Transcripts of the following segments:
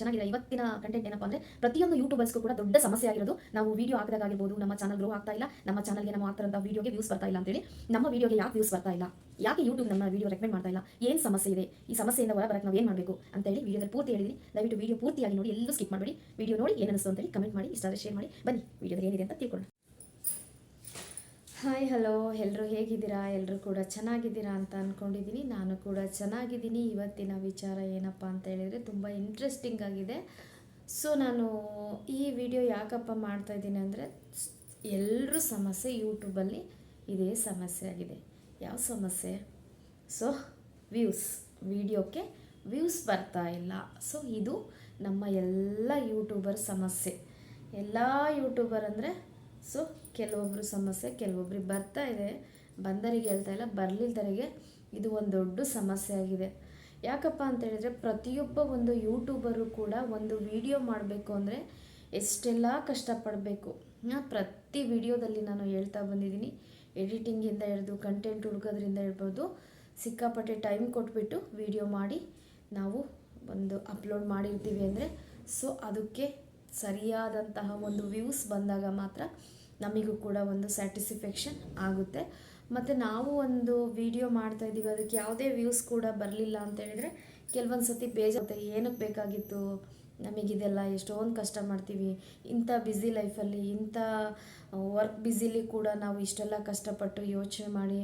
ಚೆನ್ನಾಗಿದೆ. ಇವತ್ತಿನ ಕಂಟೆಂಟ್ ಏನಪ್ಪ ಅಂದ್ರೆ ಪ್ರತಿಯೊಂದು ಯೂಟ್ಯೂಬರ್ಸ್ಗೂ ಕೂಡ ದೊಡ್ಡ ಸಮಸ್ಯೆ ಆಗಿರೋದು ನಾವು ವಿಡಿಯೋ ಹಾಕಿದಾಗಿರ್ಬೋದು, ನಮ್ಮ ಚಾನಲ್ ಗ್ರೋ ಆಗ್ತಾ ಇಲ್ಲ, ನಮ್ಮ ಚಾನಲ್ಗೆ ನಾವು ಆಗ್ತಾರಂತ ವೀಡಿಯೋಗೆ ವ್ಯೂಸ್ ಬರ್ತಾ ಇಲ್ಲ ಅಂತೇಳಿ ನಮ್ಮ ವೀಡಿಯೋಗೆ ಯಾಕೆ ವ್ಯೂಸ್ ಬರ್ತಾ ಇಲ್ಲ? ಯಾಕೆ ಯೂಟ್ಯೂಬ್ ನಮ್ಮ ವಿಡಿಯೋ ರೆಕಮೆಂಡ್ ಮಾಡ್ತಾ ಇಲ್ಲ? ಏನು ಸಮಸ್ಯೆ ಇದೆ? ಈ ಸಮಸ್ಯೆಯಿಂದ ಹೊರ ಬರಕ್ಕೆ ನಾವು ಏನು ಮಾಡಬೇಕು ಅಂತೇಳಿ ವಿಡಿಯೋದಲ್ಲಿ ಪೂರ್ತಿ ಹೇಳಿದ್ದೀನಿ ದಯವಿಟ್ಟು ವೀಡಿಯೋ ಪೂರ್ತಿಯಾಗಿ ನೋಡಿ, ಎಲ್ಲೂ ಸ್ಕಿಪ್ ಮಾಡಬೇಡಿ. ವಿಡಿಯೋ ನೋಡಿ ಏನು ಅನಿಸ್ತು ಅಂತೇಳಿ ಕಮೆಂಟ್ ಮಾಡಿ ಇಷ್ಟ ಶೇರ್ ಮಾಡಿ. ಬನ್ನಿ ವೀಡಿಯೋದಲ್ಲಿ ಏನಿದೆ ಅಂತ ತಿಳ್ಕೊಳ್ಳೋಣ. ಹಾಯ್ ಹಲೋ ಎಲ್ಲರೂ ಹೇಗಿದ್ದೀರಾ? ಎಲ್ಲರೂ ಕೂಡ ಚೆನ್ನಾಗಿದ್ದೀರಾ ಅಂತ ಅಂದ್ಕೊಂಡಿದ್ದೀನಿ ನಾನು ಕೂಡ ಚೆನ್ನಾಗಿದ್ದೀನಿ. ಇವತ್ತಿನ ವಿಚಾರ ಏನಪ್ಪ ಅಂತ ಹೇಳಿದರೆ ತುಂಬ ಇಂಟ್ರೆಸ್ಟಿಂಗ್ ಆಗಿದೆ. ಸೊ ನಾನು ಈ ವಿಡಿಯೋ ಯಾಕಪ್ಪ ಮಾಡ್ತಾ ಇದ್ದೀನಿ ಅಂದರೆ ಎಲ್ಲರೂ ಸಮಸ್ಯೆ ಯೂಟ್ಯೂಬಲ್ಲಿ ಇದೇ ಸಮಸ್ಯೆ ಆಗಿದೆ. ಯಾವ ಸಮಸ್ಯೆ? ಸೊ ವ್ಯೂಸ್ ವಿಡಿಯೋಕ್ಕೆ ವ್ಯೂಸ್ ಬರ್ತಾ ಇಲ್ಲ. ಸೊ ಇದು ನಮ್ಮ ಎಲ್ಲ ಯೂಟ್ಯೂಬರ್ ಸಮಸ್ಯೆ. ಎಲ್ಲ ಯೂಟ್ಯೂಬರ್ ಅಂದರೆ ಸೊ ಕೆಲವೊಬ್ಬರು ಸಮಸ್ಯೆ ಕೆಲವೊಬ್ರಿಗೆ ಬರ್ತಾ ಇದೆ. ಬಂದರಿಗೆ ಹೇಳ್ತಾ ಇಲ್ಲ ಬರಲಿಲ್ದರಿಗೆ ಇದು ಒಂದು ದೊಡ್ಡ ಸಮಸ್ಯೆ ಆಗಿದೆ. ಯಾಕಪ್ಪ ಅಂತ ಹೇಳಿದ್ರೆ, ಪ್ರತಿಯೊಬ್ಬ ಒಂದು ಯೂಟ್ಯೂಬರು ಕೂಡ ಒಂದು ವಿಡಿಯೋ ಮಾಡಬೇಕು ಅಂದರೆ ಎಷ್ಟೆಲ್ಲ ಕಷ್ಟಪಡಬೇಕು. ಪ್ರತಿ ವಿಡಿಯೋದಲ್ಲಿ ನಾನು ಹೇಳ್ತಾ ಬಂದಿದ್ದೀನಿ. ಎಡಿಟಿಂಗಿಂದ ಹಿಡಿದು ಕಂಟೆಂಟ್ ಹುಡುಕೋದ್ರಿಂದ ಇರ್ಬೋದು ಸಿಕ್ಕಾಪಟ್ಟೆ ಟೈಮ್ ಕೊಟ್ಬಿಟ್ಟು ವಿಡಿಯೋ ಮಾಡಿ, ನಾವು ಒಂದು ಅಪ್ಲೋಡ್ ಮಾಡಿರ್ತೀವಿ ಅಂದರೆ ಸೊ ಅದಕ್ಕೆ ಸರಿಯಾದಂತಹ ಒಂದು ವ್ಯೂಸ್ ಬಂದಾಗ ಮಾತ್ರ ನಮಗೂ ಕೂಡ ಒಂದು ಸ್ಯಾಟಿಸ್ಫ್ಯಾಕ್ಷನ್ ಆಗುತ್ತೆ. ಮತ್ತು ನಾವು ಒಂದು ವಿಡಿಯೋ ಮಾಡ್ತಾ ಇದ್ದೀವಿ, ಅದಕ್ಕೆ ಯಾವುದೇ ವ್ಯೂಸ್ ಕೂಡ ಬರಲಿಲ್ಲ ಅಂತ ಹೇಳಿದ್ರೆ ಕೆಲವೊಂದು ಸತಿ ಬೇಜಾಗುತ್ತೆ ಏನಕ್ಕೆ ಬೇಕಾಗಿತ್ತು? ನಮಗಿದೆಲ್ಲ ಎಷ್ಟೊಂದು ಕಷ್ಟ ಮಾಡ್ತೀವಿ. ಇಂಥ ಬ್ಯುಸಿ ಲೈಫಲ್ಲಿ ಇಂಥ ವರ್ಕ್ ಬ್ಯುಸಿಲಿ ಕೂಡ ನಾವು ಇಷ್ಟೆಲ್ಲ ಕಷ್ಟಪಟ್ಟು ಯೋಚನೆ ಮಾಡಿ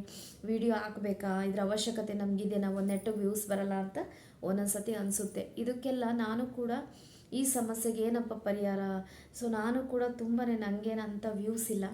ವಿಡಿಯೋ ಹಾಕಬೇಕಾ? ಇದರ ಅವಶ್ಯಕತೆ ನಮಗಿದೆ, ನಾವು ಒಂದೆಟ್ಟು ವ್ಯೂಸ್ ಬರಲ್ಲ ಅಂತ ಒಂದೊಂದು ಸತಿ ಅನಿಸುತ್ತೆ. ಇದಕ್ಕೆಲ್ಲ ನಾನು ಕೂಡ ಈ ಸಮಸ್ಯೆಗೆ ಏನಪ್ಪ ಪರಿಹಾರ? ಸೊ ನಾನು ಕೂಡ ತುಂಬಾ ನನಗೇನಂತ ವ್ಯೂಸ್ ಇಲ್ಲ.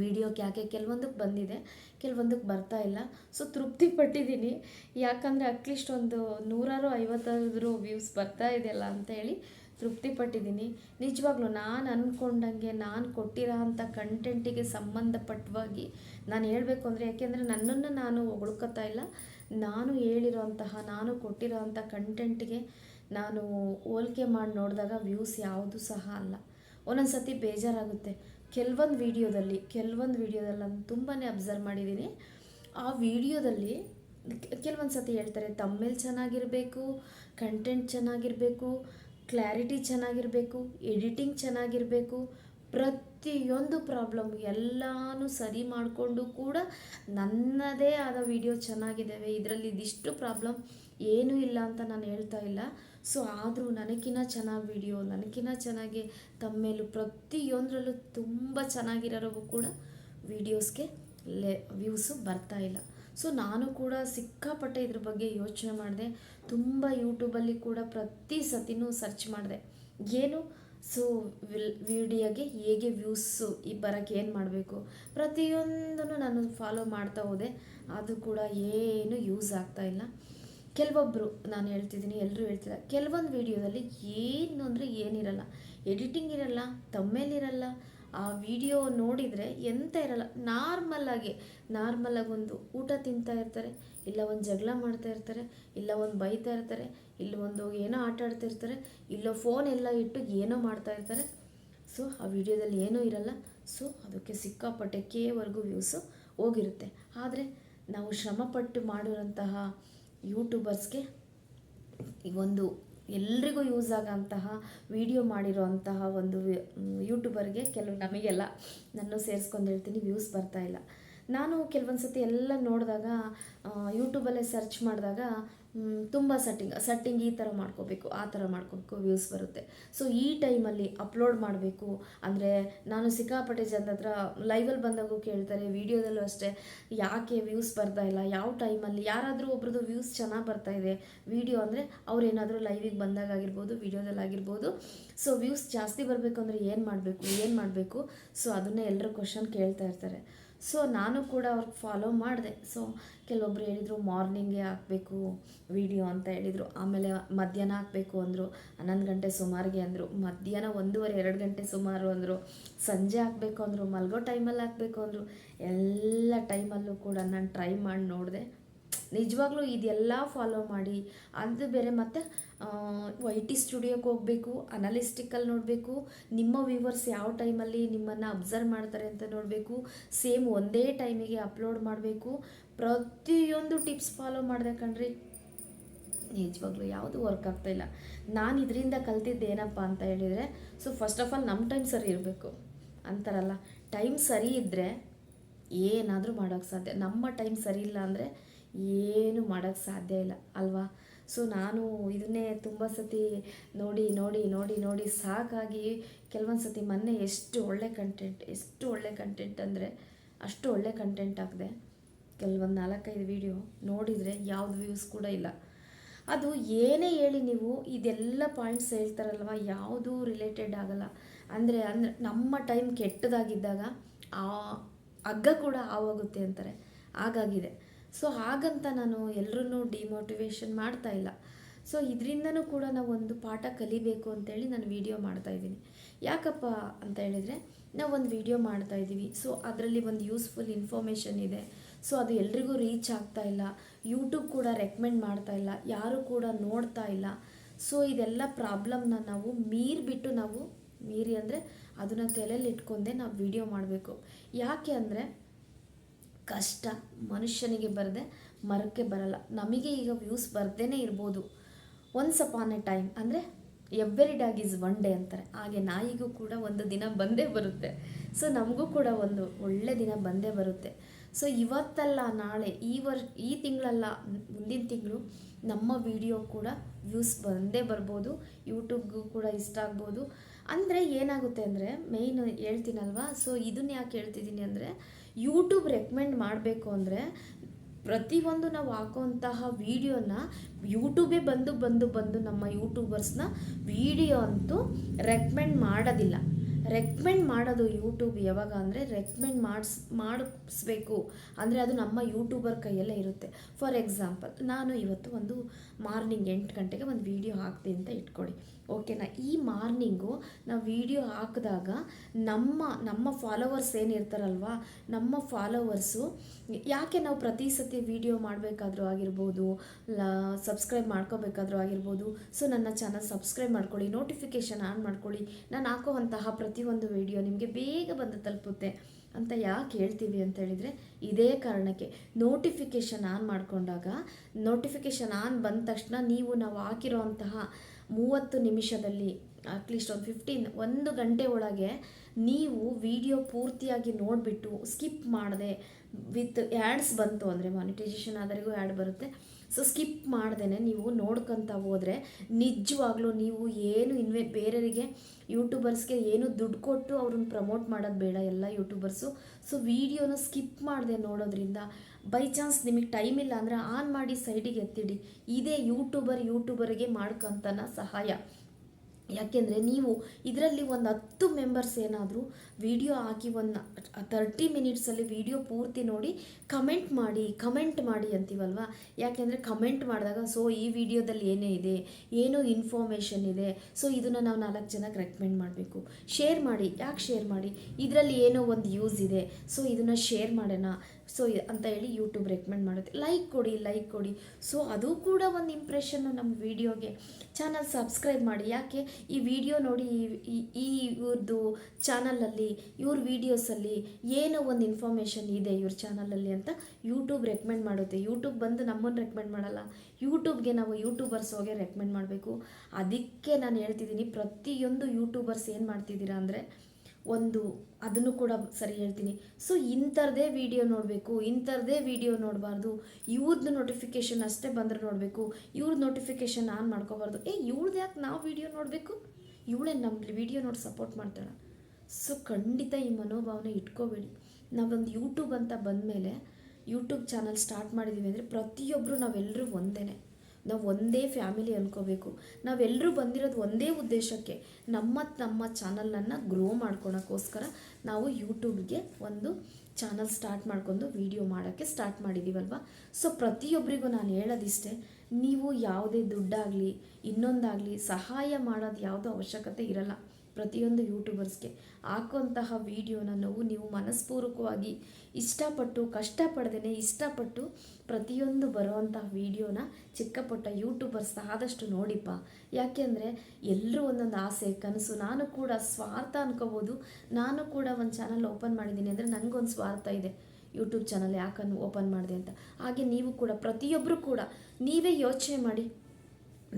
ವಿಡಿಯೋಕ್ಕೆ ಯಾಕೆ? ಕೆಲವೊಂದಕ್ಕೆ ಬಂದಿದೆ. ಕೆಲವೊಂದಕ್ಕೆ ಬರ್ತಾ ಇಲ್ಲ. ಸೊ ತೃಪ್ತಿ ಪಟ್ಟಿದ್ದೀನಿ ಯಾಕಂದರೆ ಅಟ್ಲೀಸ್ಟ್ ಒಂದು ನೂರಾರು ಐವತ್ತಾದರೂ ವ್ಯೂಸ್ ಬರ್ತಾ ಇದೆಯಲ್ಲ ಅಂತ ಹೇಳಿ ತೃಪ್ತಿ ಪಟ್ಟಿದ್ದೀನಿ ನಿಜವಾಗ್ಲೂ ನಾನು ಅಂದ್ಕೊಂಡಂಗೆ ನಾನು ಕೊಟ್ಟಿರೋ ಅಂಥ ಕಂಟೆಂಟಿಗೆ ಸಂಬಂಧಪಟ್ಟವಾಗಿ ನಾನು ಹೇಳಬೇಕು ಅಂದರೆ ಯಾಕೆಂದರೆ ನನ್ನನ್ನು ನಾನು ಹೊಗಳ್ಕೊತಾ ಇಲ್ಲ. ನಾನು ಹೇಳಿರೋಂತಹ ನಾನು ಕೊಟ್ಟಿರೋ ಅಂಥ ಕಂಟೆಂಟ್ಗೆ ನಾನು ಹೋಲಿಕೆ ಮಾಡಿ ನೋಡಿದಾಗ ವ್ಯೂಸ್ ಯಾವುದು ಸಹ ಅಲ್ಲ. ಒಂದೊಂದು ಸತಿ ಬೇಜಾರಾಗುತ್ತೆ. ಕೆಲವೊಂದು ವೀಡಿಯೋದಲ್ಲಿ ಕೆಲವೊಂದು ವೀಡಿಯೋದಲ್ಲಿ ನಾನು ತುಂಬಾ ಅಬ್ಸರ್ವ್ ಮಾಡಿದ್ದೀನಿ. ಆ ವಿಡಿಯೋದಲ್ಲಿ ಕೆಲವೊಂದು ಸತಿ ಹೇಳ್ತಾರೆ ತಮ್ಮೇಲೆ ಚೆನ್ನಾಗಿರಬೇಕು ಕಂಟೆಂಟ್ ಚೆನ್ನಾಗಿರಬೇಕು ಕ್ಲಾರಿಟಿ ಚೆನ್ನಾಗಿರಬೇಕು ಎಡಿಟಿಂಗ್ ಚೆನ್ನಾಗಿರಬೇಕು, ಪ್ರತಿಯೊಂದು ಪ್ರಾಬ್ಲಮ್ ಎಲ್ಲನೂ ಸರಿ ಮಾಡಿಕೊಂಡು ಕೂಡ ನನ್ನದೇ ಆದ ವಿಡಿಯೋ ಚೆನ್ನಾಗಿದ್ದಾವೆ. ಇದರಲ್ಲಿ ಇದಿಷ್ಟು ಪ್ರಾಬ್ಲಮ್ ಏನೂ ಇಲ್ಲ ಅಂತ ನಾನು ಹೇಳ್ತಾ ಇಲ್ಲ. ಸೊ ಆದರೂ ನನಗಿನ್ನ ಚೆನ್ನಾಗಿ ವಿಡಿಯೋ ನನಗಿನ್ನ ಚೆನ್ನಾಗಿ ತಮ್ಮೇಲೂ ಪ್ರತಿಯೊಂದರಲ್ಲೂ ತುಂಬ ಚೆನ್ನಾಗಿರೋರಿಗೂ ಕೂಡ ವೀಡಿಯೋಸ್ಗೆ ಲೆ ವ್ಯೂಸು ಇಲ್ಲ. ಸೊ ನಾನು ಕೂಡ ಸಿಕ್ಕಾಪಟ್ಟೆ ಇದ್ರ ಬಗ್ಗೆ ಯೋಚನೆ ಮಾಡಿದೆ. ತುಂಬ ಯೂಟ್ಯೂಬಲ್ಲಿ ಕೂಡ ಪ್ರತಿ ಸತಿನೂ ಸರ್ಚ್ ಮಾಡಿದೆ. ಏನು? ಸೊ ವಿಡಿಯೋಗೆ ಹೇಗೆ ವ್ಯೂಸು ಈ ಬರೋಕ್ಕೆ ಏನು ಮಾಡಬೇಕು? ಪ್ರತಿಯೊಂದನ್ನು ನಾನು ಫಾಲೋ ಮಾಡ್ತಾ ಹೋದೆ. ಅದು ಕೂಡ ಏನು ಯೂಸ್ ಆಗ್ತಾ ಇಲ್ಲ. ಕೆಲವೊಬ್ಬರು ನಾನು ಹೇಳ್ತಿದ್ದೀನಿ ಎಲ್ಲರೂ ಹೇಳ್ತಿಲ್ಲ. ಕೆಲವೊಂದು ವೀಡಿಯೋದಲ್ಲಿ ಏನು ಅಂದರೆ ಏನಿರಲ್ಲ. ಎಡಿಟಿಂಗ್ ಇರಲ್ಲ ತಮ್ಮೇಲಿರಲ್ಲ ಆ ವಿಡಿಯೋ ನೋಡಿದರೆ ಎಂತ ಇರಲ್ಲ. ನಾರ್ಮಲ್ಲಾಗಿ ನಾರ್ಮಲಾಗಿ ಒಂದು ಊಟ ತಿಂತಾ ಇರ್ತಾರೆ, ಇಲ್ಲ ಒಂದು ಜಗಳ ಮಾಡ್ತಾ ಇರ್ತಾರೆ, ಇಲ್ಲ ಒಂದು ಬೈತಾ ಇರ್ತಾರೆ, ಇಲ್ಲ ಒಂದು ಏನೋ ಆಟ ಆಡ್ತಿರ್ತಾರೆ ಇಲ್ಲ ಫೋನ್ ಎಲ್ಲ ಇಟ್ಟು ಏನೋ ಮಾಡ್ತಾ ಇರ್ತಾರೆ. ಸೊ ಆ ವಿಡಿಯೋದಲ್ಲಿ ಏನೂ ಇರಲ್ಲ. ಸೊ ಅದಕ್ಕೆ ಸಿಕ್ಕಾಪಟ್ಟೆ ಕೇವರೆಗೂ ವ್ಯೂಸು ಹೋಗಿರುತ್ತೆ. ಆದರೆ, ನಾವು ಶ್ರಮಪಟ್ಟು ಮಾಡಿರೋಂತಹ ಯೂಟ್ಯೂಬರ್ಸ್ಗೆ ಒಂದು ಎಲ್ರಿಗೂ ಯೂಸ್ ಆಗೋಂತಹ ವಿಡಿಯೋ ಮಾಡಿರೋಂತಹ ಒಂದು ಯೂಟ್ಯೂಬರ್ಗೆ ಕೆಲವು, ನಮಗೆಲ್ಲ ನಾನು ಸೇರಿಸ್ಕೊಂಡು ಹೇಳ್ತೀನಿ, ವ್ಯೂಸ್ ಬರ್ತಾ ಇಲ್ಲ. ನಾನು ಕೆಲವೊಂದು ಸತಿ ಎಲ್ಲ ನೋಡಿದಾಗ ಯೂಟ್ಯೂಬಲ್ಲೇ ಸರ್ಚ್ ಮಾಡಿದಾಗ ತುಂಬ ಸೆಟ್ಟಿಂಗ್ ಸೆಟ್ಟಿಂಗ್ ಈ ಥರ ಮಾಡ್ಕೋಬೇಕು, ಆ ಥರ ಮಾಡ್ಕೋಬೇಕು ವ್ಯೂಸ್ ಬರುತ್ತೆ. ಸೊ ಈ ಟೈಮಲ್ಲಿ ಅಪ್ಲೋಡ್ ಮಾಡಬೇಕು. ಅಂದರೆ ನಾನು ಸಿಕ್ಕಾಪಟ್ಟೆ ಜನರ ಹತ್ರ ಲೈವಲ್ಲಿ ಬಂದಾಗೂ ಕೇಳ್ತಾರೆ, ವೀಡಿಯೋದಲ್ಲೂ ಅಷ್ಟೇ, ಯಾಕೆ ವ್ಯೂಸ್ ಬರ್ತಾ ಇಲ್ಲ, ಯಾವ ಟೈಮಲ್ಲಿ ಯಾರಾದರೂ ಒಬ್ರದ್ದು ವ್ಯೂಸ್ ಚೆನ್ನಾಗಿ ಬರ್ತಾ ಇದೆ ವಿಡಿಯೋ ಅಂದರೆ ಅವ್ರು ಏನಾದರೂ ಲೈವಿಗೆ ಬಂದಾಗ ಆಗಿರ್ಬೋದು ವೀಡಿಯೋದಲ್ಲಿ ಆಗಿರ್ಬೋದು. ಸೊ ವ್ಯೂಸ್ ಜಾಸ್ತಿ ಬರಬೇಕು ಅಂದರೆ ಏನು ಮಾಡಬೇಕು ಏನು ಮಾಡಬೇಕು? ಸೊ ಅದನ್ನೇ ಎಲ್ಲರೂ ಕ್ವಶನ್ ಕೇಳ್ತಾ ಇರ್ತಾರೆ. ಸೊ ನಾನು ಕೂಡ ಅವ್ರಿಗೆ ಫಾಲೋ ಮಾಡಿದೆ. ಸೊ ಕೆಲವೊಬ್ರು ಹೇಳಿದರು ಮಾರ್ನಿಂಗೇ ಹಾಕಬೇಕು ವಿಡಿಯೋ ಅಂತ ಹೇಳಿದರು. ಆಮೇಲೆ ಮಧ್ಯಾಹ್ನ ಹಾಕಬೇಕು ಅಂದರು. ಹನ್ನೊಂದು ಗಂಟೆ ಸುಮಾರಿಗೆ ಅಂದರು. ಮಧ್ಯಾಹ್ನ ಒಂದೂವರೆ, ಎರಡು ಗಂಟೆ ಸುಮಾರು ಅಂದರು. ಸಂಜೆ ಹಾಕಬೇಕು ಅಂದರು. ಮಲಗೋ ಟೈಮಲ್ಲಿ ಹಾಕಬೇಕು ಅಂದರು. ಎಲ್ಲ ಟೈಮಲ್ಲೂ ಕೂಡ ನಾನು ಟ್ರೈ ಮಾಡಿ ನೋಡಿದೆ. ನಿಜವಾಗ್ಲೂ ಇದೆಲ್ಲ ಫಾಲೋ ಮಾಡಿ, ಅದು ಬೇರೆ ಮತ್ತು ವೈ ಟಿ ಸ್ಟುಡಿಯೋಕ್ಕೆ ಹೋಗಬೇಕು ಅನಲಿಸ್ಟಿಕಲ್ಲಿ ನೋಡಬೇಕು, ನಿಮ್ಮ ವ್ಯೂವರ್ಸ್ ಯಾವ ಟೈಮಲ್ಲಿ ನಿಮ್ಮನ್ನು ಅಬ್ಸರ್ವ್ ಮಾಡ್ತಾರೆ ಅಂತ ನೋಡಬೇಕು ಸೇಮ್ ಒಂದೇ ಟೈಮಿಗೆ ಅಪ್ಲೋಡ್ ಮಾಡಬೇಕು, ಪ್ರತಿಯೊಂದು ಟಿಪ್ಸ್ ಫಾಲೋ ಮಾಡಿದೆ ಕಣ್ರಿ. ನಿಜವಾಗ್ಲೂ ಯಾವುದು ವರ್ಕ್ ಆಗ್ತಾಯಿಲ್ಲ ನಾನು ಇದರಿಂದ ಕಲ್ತಿದ್ದು ಏನಪ್ಪ ಅಂತ ಹೇಳಿದರೆ ಸೊ ಫಸ್ಟ್ ಆಫ್ ಆಲ್ ನಮ್ಮ ಟೈಮ್ ಸರಿ ಇರಬೇಕು, ಅಂತಾರಲ್ಲ. ಟೈಮ್ ಸರಿ ಇದ್ದರೆ ಏನಾದರೂ ಮಾಡೋಕ್ಕೆ ಸಾಧ್ಯ. ನಮ್ಮ ಟೈಮ್ ಸರಿ ಇಲ್ಲ ಅಂದರೆ ಏನು ಮಾಡೋಕ್ಕೆ ಸಾಧ್ಯ ಇಲ್ಲ, ಅಲ್ವಾ? ಸೊ ನಾನು ಇದನ್ನೇ ತುಂಬ ಸತಿ ನೋಡಿ ನೋಡಿ ನೋಡಿ ನೋಡಿ ಸಾಕಾಗಿ ಕೆಲವೊಂದು ಸತಿ ಮೊನ್ನೆ ಎಷ್ಟು ಒಳ್ಳೆ ಕಂಟೆಂಟ್ ಎಷ್ಟು ಒಳ್ಳೆ ಕಂಟೆಂಟ್ ಅಂದರೆ ಅಷ್ಟು ಒಳ್ಳೆ ಕಂಟೆಂಟ್ ಆಗಿದೆ. ಕೆಲವೊಂದು ನಾಲ್ಕೈದು ವೀಡಿಯೋ ನೋಡಿದರೆ ಯಾವುದು ವ್ಯೂಸ್ ಕೂಡ ಇಲ್ಲ. ಅದು ಏನೇ ಹೇಳಿ ನೀವು ಇದೆಲ್ಲ ಪಾಯಿಂಟ್ಸ್ ಹೇಳ್ತಾರಲ್ವ, ಯಾವುದೂ ರಿಲೇಟೆಡ್ ಆಗಲ್ಲ. ಅಂದರೆ ಅಂದರೆ ನಮ್ಮ ಟೈಮ್ ಕೆಟ್ಟದಾಗಿದ್ದಾಗ ಆ ಹಗ್ಗ ಕೂಡ ಆವಾಗುತ್ತೆ ಅಂತಾರೆ. ಹಾಗಾಗಿದೆ. ಸೊ ಹಾಗಂತ ನಾನು ಎಲ್ಲರೂ ಡಿಮೋಟಿವೇಶನ್ ಮಾಡ್ತಾ ಇಲ್ಲ. ಸೊ ಇದರಿಂದನೂ ಕೂಡ ನಾವು ಒಂದು ಪಾಠ ಕಲಿಬೇಕು ಅಂತೇಳಿ ನಾನು ವಿಡಿಯೋ ಮಾಡ್ತಾಯಿದ್ದೀನಿ ಯಾಕಪ್ಪ ಅಂತ ಹೇಳಿದರೆ, ನಾವು ಒಂದು ವಿಡಿಯೋ ಮಾಡ್ತಾ ಇದ್ದೀವಿ. ಸೊ ಅದರಲ್ಲಿ ಒಂದು ಯೂಸ್ಫುಲ್ ಇನ್ಫಾರ್ಮೇಷನ್ ಇದೆ. ಸೊ ಅದು ಎಲ್ರಿಗೂ ರೀಚ್ ಆಗ್ತಾ ಇಲ್ಲ. ಯೂಟ್ಯೂಬ್ ಕೂಡ ರೆಕಮೆಂಡ್ ಮಾಡ್ತಾ ಇಲ್ಲ. ಯಾರು ಕೂಡ ನೋಡ್ತಾ ಇಲ್ಲ. ಸೊ ಇದೆಲ್ಲ ಪ್ರಾಬ್ಲಮ್ನ ನಾವು ಮೀರಿಬಿಟ್ಟು ನಾವು ಮೀರಿ ಅಂದರೆ ಅದನ್ನು ತಲೆಯಲ್ಲಿ ಇಟ್ಕೊಂಡೆ ನಾವು ವಿಡಿಯೋ ಮಾಡಬೇಕು. ಯಾಕೆ ಅಂದರೆ ಕಷ್ಟ ಮನುಷ್ಯನಿಗೆ ಬರದೆ ಮರಕ್ಕೆ ಬರಲ್ಲ. ನಮಗೆ ಈಗ ವ್ಯೂಸ್ ಬರ್ದೇ ಇರ್ಬೋದು. ಒನ್ಸ್ ಅಪಾನ್ ಎ ಟೈಮ್ ಅಂದರೆ every dog is one day ಅಂತಾರೆ. ಹಾಗೆ ನಾಯಿಗೂ ಕೂಡ ಒಂದು ದಿನ ಬಂದೇ ಬರುತ್ತೆ. ಸೊ ನಮಗೂ ಕೂಡ ಒಂದು ಒಳ್ಳೆ ದಿನ ಬಂದೇ ಬರುತ್ತೆ. ಸೊ ಇವತ್ತಲ್ಲ, ನಾಳೆ, ಈ ವರ್ಷ ಈ ತಿಂಗಳಲ್ಲ, ಮುಂದಿನ ತಿಂಗಳು ನಮ್ಮ ವಿಡಿಯೋ ಕೂಡ ವ್ಯೂಸ್ ಬಂದೇ ಬರ್ಬೋದು ಯೂಟ್ಯೂಬ್ಗೂ ಕೂಡ ಇಷ್ಟ ಆಗ್ಬೋದು. ಅಂದರೆ ಏನಾಗುತ್ತೆ ಅಂದರೆ ಮೇಯ್ನ್ ಹೇಳ್ತೀನಲ್ವಾ? ಸೊ ಇದನ್ನ ಯಾಕೆ ಹೇಳ್ತಿದ್ದೀನಿ ಅಂದರೆ ಯೂಟ್ಯೂಬ್ ರೆಕಮೆಂಡ್ ಮಾಡಬೇಕು ಅಂದರೆ, ಪ್ರತಿಯೊಂದು ನಾವು ಹಾಕೋಂತಹ ವೀಡಿಯೋನ ಯೂಟ್ಯೂಬೇ ಬಂದು ಬಂದು ಬಂದು ನಮ್ಮ ಯೂಟ್ಯೂಬರ್ಸ್ನ ವೀಡಿಯೋ ಅಂತೂ ರೆಕಮೆಂಡ್ ಮಾಡೋದಿಲ್ಲ. ರೆಕಮೆಂಡ್ ಮಾಡೋದು ಯೂಟ್ಯೂಬ್ ಯಾವಾಗ ಅಂದರೆ ರೆಕಮೆಂಡ್ ಮಾಡಿಸ್, ಮಾಡಿಸ್ಬೇಕು. ಅಂದರೆ ಅದು ನಮ್ಮ ಯೂಟ್ಯೂಬರ್ ಕೈಯಲ್ಲೇ ಇರುತ್ತೆ. ಫಾರ್ ಎಕ್ಸಾಂಪಲ್ ನಾನು ಇವತ್ತು ಒಂದು ಮಾರ್ನಿಂಗ್ ಎಂಟು ಗಂಟೆಗೆ ಒಂದು ವೀಡಿಯೋ ಹಾಕ್ತೀನಿ ಅಂತ ಇಟ್ಕೊಳ್ಳಿ. ಓಕೆನಾ ಈ ಮಾರ್ನಿಂಗು ನಾವು ವೀಡಿಯೋ ಹಾಕಿದಾಗ ನಮ್ಮ ನಮ್ಮ ಫಾಲೋವರ್ಸ್ ಏನಿರ್ತಾರಲ್ವಾ? ನಮ್ಮ ಫಾಲೋವರ್ಸು ಯಾಕೆ ನಾವು ಪ್ರತಿ ಸತಿ ವಿಡಿಯೋ ಮಾಡಬೇಕಾದ್ರೂ ಆಗಿರ್ಬೋದು ಸಬ್ಸ್ಕ್ರೈಬ್ ಮಾಡ್ಕೋಬೇಕಾದ್ರೂ ಆಗಿರ್ಬೋದು ಸೊ ನನ್ನ ಚಾನಲ್ ಸಬ್ಸ್ಕ್ರೈಬ್ ಮಾಡ್ಕೊಳ್ಳಿ ನೋಟಿಫಿಕೇಷನ್ ಆನ್ ಮಾಡ್ಕೊಳ್ಳಿ, ನಾನು ಹಾಕೋವಂತಹ ಪ್ರತಿಯೊಂದು ವಿಡಿಯೋ ನಿಮಗೆ ಬೇಗ ಬಂದು ತಲುಪುತ್ತೆ ಅಂತ ಯಾಕೆ ಹೇಳ್ತೀವಿ ಅಂತ ಹೇಳಿದರೆ ಇದೇ ಕಾರಣಕ್ಕೆ ನೋಟಿಫಿಕೇಷನ್ ಆನ್ ಮಾಡಿಕೊಂಡಾಗ ನೋಟಿಫಿಕೇಷನ್ ಆನ್ ಬಂದ ತಕ್ಷಣ ನೀವು ನಾವು ಹಾಕಿರೋಂತಹ ಮೂವತ್ತು ನಿಮಿಷದಲ್ಲಿ ಅಟ್ಲೀಸ್ಟ್ ಒಂದು ಫಿಫ್ಟೀನ್ ಒಂದು ಗಂಟೆ ಒಳಗೆ ನೀವು ವಿಡಿಯೋ ಪೂರ್ತಿಯಾಗಿ ನೋಡಿಬಿಟ್ಟು ಸ್ಕಿಪ್ ಮಾಡದೆ ವಿತ್ ಆ್ಯಡ್ಸ್ ಬಂತು ಅಂದರೆ ಮಾನಿಟೈಸೇಷನ್ ಆದರೆಗೂ ಆ್ಯಡ್ ಬರುತ್ತೆ. ಸೊ ಸ್ಕಿಪ್ ಮಾಡ್ದೇ ನೀವು ನೋಡ್ಕೊತ ಹೋದರೆ ನಿಜವಾಗ್ಲೂ ನೀವು ಏನು ಇನ್ವೆ, ಬೇರೆಯವರಿಗೆ ಯೂಟ್ಯೂಬರ್ಸ್ಗೆ ಏನು ದುಡ್ಡು ಕೊಟ್ಟು ಅವ್ರನ್ನ ಪ್ರಮೋಟ್ ಮಾಡೋದು ಬೇಡ ಎಲ್ಲ ಯೂಟ್ಯೂಬರ್ಸು. ಸೊ ವೀಡಿಯೋನ ಸ್ಕಿಪ್ ಮಾಡಿದೆ ನೋಡೋದ್ರಿಂದ ಬೈ ಚಾನ್ಸ್ ನಿಮಗೆ ಟೈಮ್ ಇಲ್ಲ ಅಂದರೆ ಆನ್ ಮಾಡಿ ಸೈಡಿಗೆ ಎತ್ತಿಡಿ. ಇದೇ ಯೂಟ್ಯೂಬರ್ ಯೂಟ್ಯೂಬರಿಗೆ ಮಾಡ್ಕೊಂತನ ಸಹಾಯ. ಯಾಕೆಂದರೆ ನೀವು ಇದರಲ್ಲಿ ಒಂದು ಹತ್ತು ಮೆಂಬರ್ಸ್ ಏನಾದರೂ ವಿಡಿಯೋ ಹಾಕಿ ಒಂದು ತರ್ಟಿ ಮಿನಿಟ್ಸಲ್ಲಿ ವಿಡಿಯೋ ಪೂರ್ತಿ ನೋಡಿ ಕಮೆಂಟ್ ಮಾಡಿ ಕಮೆಂಟ್ ಮಾಡಿ ಅಂತೀವಲ್ವ? ಯಾಕೆಂದರೆ ಕಮೆಂಟ್ ಮಾಡಿದಾಗ ಸೊ ಈ ವಿಡಿಯೋದಲ್ಲಿ ಏನೇ ಇದೆ, ಏನೋ ಇನ್ಫಾರ್ಮೇಷನ್ ಇದೆ ಸೊ ಇದನ್ನು ನಾವು ನಾಲ್ಕು ಜನಕ್ಕೆ ರೆಕಮೆಂಡ್ ಮಾಡಬೇಕು. ಶೇರ್ ಮಾಡಿ, ಯಾಕೆ ಶೇರ್ ಮಾಡಿ? ಇದರಲ್ಲಿ ಏನೋ ಒಂದು ಯೂಸ್ ಇದೆ ಸೊ ಇದನ್ನು ಶೇರ್ ಮಾಡೋಣ. ಸೊ ಅಂತ ಹೇಳಿ ಯೂಟ್ಯೂಬ್ ರೆಕಮೆಂಡ್ ಮಾಡುತ್ತೆ. ಲೈಕ್ ಕೊಡಿ ಲೈಕ್ ಕೊಡಿ. ಸೊ ಅದು ಕೂಡ ಒಂದು ಇಂಪ್ರೆಷನ್ನು ನಮ್ಮ ವಿಡಿಯೋಗೆ ಚಾನಲ್ ಸಬ್ಸ್ಕ್ರೈಬ್ ಮಾಡಿ. ಯಾಕೆ? ಈ ವಿಡಿಯೋ ನೋಡಿ ಈ ಇವ್ರದ್ದು ಚಾನಲಲ್ಲಿ ಇವ್ರ ವೀಡಿಯೋಸಲ್ಲಿ ಏನೋ ಒಂದು ಇನ್ಫಾರ್ಮೇಷನ್ ಇದೆ ಇವ್ರ ಚಾನಲಲ್ಲಿ ಅಂತ ಯೂಟ್ಯೂಬ್ ರೆಕಮೆಂಡ್ ಮಾಡುತ್ತೆ. ಯೂಟ್ಯೂಬ್ ಬಂದು ನಮ್ಮನ್ನು ರೆಕಮೆಂಡ್ ಮಾಡಲ್ಲ. ಯೂಟ್ಯೂಬ್ಗೆ ನಾವು ಯೂಟ್ಯೂಬರ್ಸ್ ಹೋಗಿ ರೆಕಮೆಂಡ್ ಮಾಡಬೇಕು. ಅದಕ್ಕೆ ನಾನು ಹೇಳ್ತಿದ್ದೀನಿ, ಪ್ರತಿಯೊಂದು ಯೂಟ್ಯೂಬರ್ಸ್ ಏನು ಮಾಡ್ತಿದ್ದೀರಾ ಅಂದರೆ ಒಂದು ಅದನ್ನು ಕೂಡ ಸರಿ ಹೇಳ್ತೀನಿ. ಸೊ ಇಂಥರದೇ ವಿಡಿಯೋ ನೋಡಬೇಕು ಇಂಥದ್ದೇ ವಿಡಿಯೋ ನೋಡಬಾರ್ದು ಇವ್ರದ್ದು ನೋಟಿಫಿಕೇಷನ್ ಅಷ್ಟೇ ಬಂದರೆ ನೋಡಬೇಕು ಇವ್ರದ್ದು ನೋಟಿಫಿಕೇಷನ್ ಆನ್ ಮಾಡ್ಕೋಬಾರ್ದು. ಏ ಇವ್ರದ್ದು ಯಾಕೆ ನಾವು ವಿಡಿಯೋ ನೋಡಬೇಕು? ಇವಳೇ ನಮ್ಮ ವಿಡಿಯೋ ನೋಡಿ ಸಪೋರ್ಟ್ ಮಾಡ್ತಾಳೆ. ಸೊ ಖಂಡಿತ ಈ ಮನೋಭಾವನೆ ಇಟ್ಕೋಬೇಡಿ. ನಾವೊಂದು ಯೂಟ್ಯೂಬ್ ಅಂತ ಬಂದಮೇಲೆ ಯೂಟ್ಯೂಬ್ ಚಾನಲ್ ಸ್ಟಾರ್ಟ್ ಮಾಡಿದ್ದೀವಿ ಅಂದರೆ ಪ್ರತಿಯೊಬ್ಬರು ನಾವೆಲ್ಲರೂ ಒಂದೇ ನಾವು ಒಂದೇ ಫ್ಯಾಮಿಲಿ ಅನ್ಕೋಬೇಕು. ನಾವೆಲ್ಲರೂ ಬಂದಿರೋದು ಒಂದೇ ಉದ್ದೇಶಕ್ಕೆ ನಮ್ಮ ನಮ್ಮ ಚಾನಲನ್ನು ಗ್ರೋ ಮಾಡ್ಕೊಳಕ್ಕೋಸ್ಕರ ನಾವು ಯೂಟ್ಯೂಬ್ಗೆ ಒಂದು ಚಾನಲ್ ಸ್ಟಾರ್ಟ್ ಮಾಡ್ಕೊಂಡು ವೀಡಿಯೋ ಮಾಡೋಕ್ಕೆ ಸ್ಟಾರ್ಟ್ ಮಾಡಿದ್ದೀವಲ್ವ ಸೊ ಪ್ರತಿಯೊಬ್ಬರಿಗೂ ನಾನು ಹೇಳೋದಿಷ್ಟೇ, ನೀವು ಯಾವುದೇ ದುಡ್ಡಾಗಲಿ, ಇನ್ನೊಂದಾಗಲಿ ಸಹಾಯ ಮಾಡೋದು ಯಾವುದೂ ಅವಶ್ಯಕತೆ ಇರಲ್ಲ. ಪ್ರತಿಯೊಂದು ಯೂಟ್ಯೂಬರ್ಸ್ಗೆ ಹಾಕುವಂತಹ ವೀಡಿಯೋನ ನಾವು ನೀವು ಮನಸ್ಪೂರ್ವಕವಾಗಿ ಇಷ್ಟಪಟ್ಟು ಕಷ್ಟಪಡ್ದೇ ಇಷ್ಟಪಟ್ಟು ಪ್ರತಿಯೊಂದು ಬರುವಂತಹ ವೀಡಿಯೋನ ಚಿಕ್ಕ ಪುಟ್ಟ ಯೂಟ್ಯೂಬರ್ಸ್ ಆದಷ್ಟು ನೋಡಿಪ್ಪ. ಯಾಕೆಂದರೆ ಎಲ್ಲರೂ ಒಂದೊಂದು ಆಸೆ, ಕನಸು, ನಾನು ಕೂಡ ಸ್ವಾರ್ಥ ಅನ್ಕೋಬೋದು. ನಾನು ಕೂಡ ಒಂದು ಚಾನಲ್ ಓಪನ್ ಮಾಡಿದ್ದೀನಿ ಅಂದರೆ ನನಗೊಂದು ಸ್ವಾರ್ಥ ಇದೆ. ಯೂಟ್ಯೂಬ್ ಚಾನಲ್ ಯಾಕನ್ನು ಓಪನ್ ಮಾಡಿದೆ ಅಂತ. ಹಾಗೆ ನೀವು ಕೂಡ ಪ್ರತಿಯೊಬ್ಬರು ಕೂಡ ನೀವೇ ಯೋಚನೆ ಮಾಡಿ.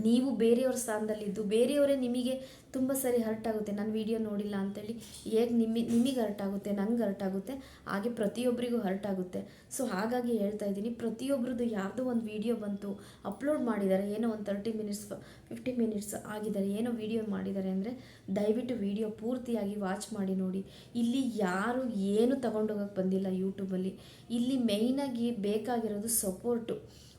ನೀವು ಬೇರೆಯವ್ರ ಸ್ಥಾನದಲ್ಲಿದ್ದು ಬೇರೆಯವರೇ ನಿಮಗೆ ತುಂಬ ಸರಿ ಹರ್ಟ್ ಆಗುತ್ತೆ. ನಾನು ವಿಡಿಯೋ ನೋಡಿಲ್ಲ ಅಂತೇಳಿ ಹೇಗೆ ನಿಮ್ಮ ನಿಮಗೆ ಹರ್ಟ್ ಆಗುತ್ತೆ, ನಂಗೆ ಹರ್ಟ್ ಆಗುತ್ತೆ, ಹಾಗೆ ಪ್ರತಿಯೊಬ್ಬರಿಗೂ ಹರ್ಟ್ ಆಗುತ್ತೆ. ಸೊ ಹಾಗಾಗಿ ಹೇಳ್ತಾ ಇದ್ದೀನಿ ಪ್ರತಿಯೊಬ್ಬರದ್ದು ಯಾವುದೋ ಒಂದು ವಿಡಿಯೋ ಬಂತು ಅಪ್ಲೋಡ್ ಮಾಡಿದ್ದಾರೆ ಏನೋ ಒಂದು ತರ್ಟಿ ಮಿನಿಟ್ಸ್ ಫಿಫ್ಟಿ ಮಿನಿಟ್ಸ್ ಆಗಿದ್ದಾರೆ ಏನೋ ವಿಡಿಯೋ ಮಾಡಿದ್ದಾರೆ ಅಂದರೆ ದಯವಿಟ್ಟು ವಿಡಿಯೋ ಪೂರ್ತಿಯಾಗಿ ವಾಚ್ ಮಾಡಿ ನೋಡಿ. ಇಲ್ಲಿ ಯಾರು ಏನು ತಗೊಂಡೋಗಕ್ಕೆ ಬಂದಿಲ್ಲ ಯೂಟ್ಯೂಬಲ್ಲಿ ಇಲ್ಲಿ ಮೇಯ್ನಾಗಿ ಬೇಕಾಗಿರೋದು ಸಪೋರ್ಟು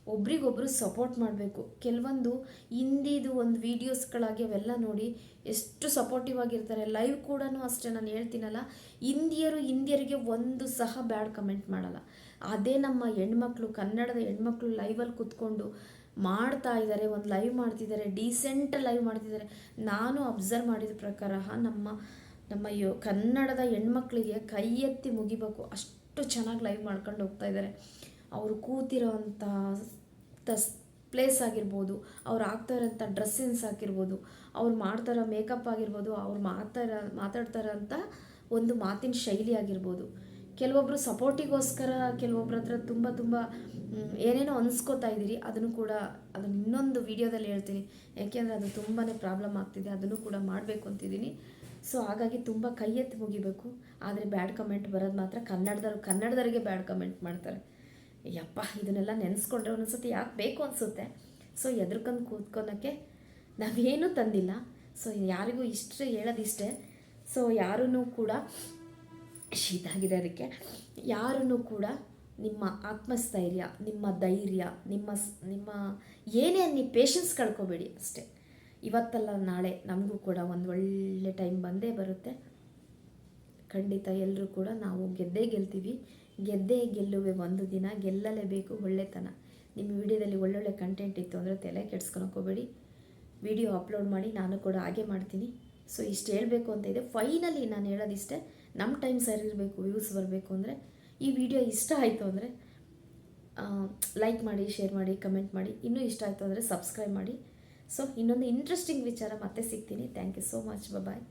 ಒಬ್ರಿಗೊಬ್ರು ಸಪೋರ್ಟ್ ಮಾಡಬೇಕು. ಕೆಲವೊಂದು ಹಿಂದಿದು ಒಂದು ವೀಡಿಯೋಸ್ಗಳಾಗಿ ಅವೆಲ್ಲ ನೋಡಿ ಎಷ್ಟು ಸಪೋರ್ಟಿವ್ ಆಗಿರ್ತಾರೆ. ಲೈವ್ ಕೂಡ ಅಷ್ಟೇ ನಾನು ಹೇಳ್ತೀನಲ್ಲ, ಹಿಂದಿಯರು ಹಿಂದಿಯರಿಗೆ ಒಂದು ಸಹ ಬ್ಯಾಡ್ ಕಮೆಂಟ್ ಮಾಡಲ್ಲ. ಅದೇ ನಮ್ಮ ಹೆಣ್ಮಕ್ಳು, ಕನ್ನಡದ ಹೆಣ್ಮಕ್ಳು ಲೈವಲ್ಲಿ ಕೂತ್ಕೊಂಡು ಮಾಡ್ತಾ ಇದ್ದಾರೆ ಒಂದು ಲೈವ್ ಮಾಡ್ತಿದ್ದಾರೆ ಡೀಸೆಂಟ್ ಲೈವ್ ಮಾಡ್ತಿದ್ದಾರೆ ನಾನು ಅಬ್ಸರ್ವ್ ಮಾಡಿದ ಪ್ರಕಾರ ನಮ್ಮ ನಮ್ಮ ಯೋ, ಕನ್ನಡದ ಹೆಣ್ಮಕ್ಳಿಗೆ ಕೈ ಎತ್ತಿ ಮುಗಿಬೇಕು. ಅಷ್ಟು ಚೆನ್ನಾಗಿ ಲೈವ್ ಮಾಡ್ಕೊಂಡು ಹೋಗ್ತಾ ಇದ್ದಾರೆ ಅವರು ಕೂತಿರೋವಂಥ ತಸ್ ಪ್ಲೇಸ್ ಆಗಿರ್ಬೋದು, ಅವ್ರು ಆಗ್ತಾ ಇರೋಂಥ ಡ್ರೆಸ್ಸಿನ್ಸ್ ಆಗಿರ್ಬೋದು, ಅವ್ರು ಮಾಡ್ತಾರೋ ಮೇಕಪ್ ಆಗಿರ್ಬೋದು, ಅವ್ರು ಮಾತಾಡ ಮಾತಾಡ್ತಾರಂಥ ಒಂದು ಮಾತಿನ ಶೈಲಿ ಆಗಿರ್ಬೋದು. ಕೆಲವೊಬ್ಬರು ಸಪೋರ್ಟಿಗೋಸ್ಕರ ಕೆಲವೊಬ್ಬರ ಹತ್ರ ತುಂಬ ತುಂಬ ಏನೇನೋ ಅನ್ಸ್ಕೋತಾ ಇದ್ದೀರಿ, ಅದನ್ನು ಕೂಡ, ಅದನ್ನು ಇನ್ನೊಂದು ವಿಡಿಯೋದಲ್ಲಿ ಹೇಳ್ತೀನಿ. ಯಾಕೆಂದರೆ ಅದು ತುಂಬಾ ಪ್ರಾಬ್ಲಮ್ ಆಗ್ತಿದೆ, ಅದನ್ನು ಕೂಡ ಮಾಡಬೇಕು ಅಂತಿದ್ದೀನಿ. ಸೊ ಹಾಗಾಗಿ ತುಂಬ ಕೈ ಎತ್ತಿ ಮುಗಿಬೇಕು. ಆದರೆ ಬ್ಯಾಡ್ ಕಮೆಂಟ್ ಬರೋದು ಮಾತ್ರ ಕನ್ನಡದವ್ರು, ಕನ್ನಡದವರಿಗೆ ಬ್ಯಾಡ್ ಕಮೆಂಟ್ ಮಾಡ್ತಾರೆ. ಯಪ್ಪ ಇದನ್ನೆಲ್ಲ ನೆನೆಸ್ಕೊಂಡ್ರೆ ಒಂದೊಂದ್ಸತಿ ಯಾಕೆ ಬೇಕು ಅನಿಸುತ್ತೆ. ಸೊ ಎದ್ರಕಂದು ಕೂತ್ಕೊಳ್ಳೋಕ್ಕೆ ನಾವೇನೂ ತಂದಿಲ್ಲ. ಸೊ ಯಾರಿಗೂ ಇಷ್ಟೇ ಹೇಳೋದಿಷ್ಟೇ. ಸೊ ಯಾರೂ ಕೂಡ ಶೀತ ಆಗಿದೆ ಅದಕ್ಕೆ ಯಾರೂ ಕೂಡ ನಿಮ್ಮ ಆತ್ಮಸ್ಥೈರ್ಯ, ನಿಮ್ಮ ಧೈರ್ಯ, ನಿಮ್ಮ ನಿಮ್ಮ ಏನೇ ನೀವು ಪೇಷನ್ಸ್ ಕಳ್ಕೊಬೇಡಿ ಅಷ್ಟೇ. ಇವತ್ತಲ್ಲ ನಾಳೆ ನಮಗೂ ಕೂಡ ಒಂದು ಒಳ್ಳೆ ಟೈಮ್ ಬಂದೇ ಬರುತ್ತೆ. ಖಂಡಿತ ಎಲ್ಲರೂ ಕೂಡ ನಾವು ಗೆದ್ದೇ ಗೆಲ್ತೀವಿ. ಗೆದ್ದೇ ಗೆಲ್ಲುವೆ ಒಂದು ದಿನ, ಗೆಲ್ಲಲೇಬೇಕು ಒಳ್ಳೆತನ. ನಿಮ್ಮ ವಿಡಿಯೋದಲ್ಲಿ ಒಳ್ಳೊಳ್ಳೆ ಕಂಟೆಂಟ್ ಇತ್ತು ಅಂದರೆ ತಲೆ ಹೋಗಬೇಡಿ. ವಿಡಿಯೋ ಅಪ್ಲೋಡ್ ಮಾಡಿ ನಾನು ಕೂಡ ಹಾಗೆ ಮಾಡ್ತೀನಿ. ಸೊ ಇಷ್ಟು ಹೇಳಬೇಕು ಅಂತ ಇದೆ. ಫೈನಲಿ ನಾನು ಹೇಳೋದಿಷ್ಟೇ ನಮ್ಮ ಟೈಮ್ ಸರಿ ಇರಬೇಕು ವ್ಯೂಸ್ ಬರಬೇಕು ಅಂದರೆ, ಈ ವಿಡಿಯೋ ಇಷ್ಟ ಆಯಿತು ಅಂದರೆ ಲೈಕ್ ಮಾಡಿ ಶೇರ್ ಮಾಡಿ ಕಮೆಂಟ್ ಮಾಡಿ. ಇನ್ನೂ ಇಷ್ಟ ಆಯಿತು ಅಂದರೆ ಸಬ್ಸ್ಕ್ರೈಬ್ ಮಾಡಿ. ಸೊ ಇನ್ನೊಂದು ಇಂಟ್ರೆಸ್ಟಿಂಗ್ ವಿಚಾರ ಮತ್ತೆ ಸಿಗ್ತೀನಿ. Thank you so much bye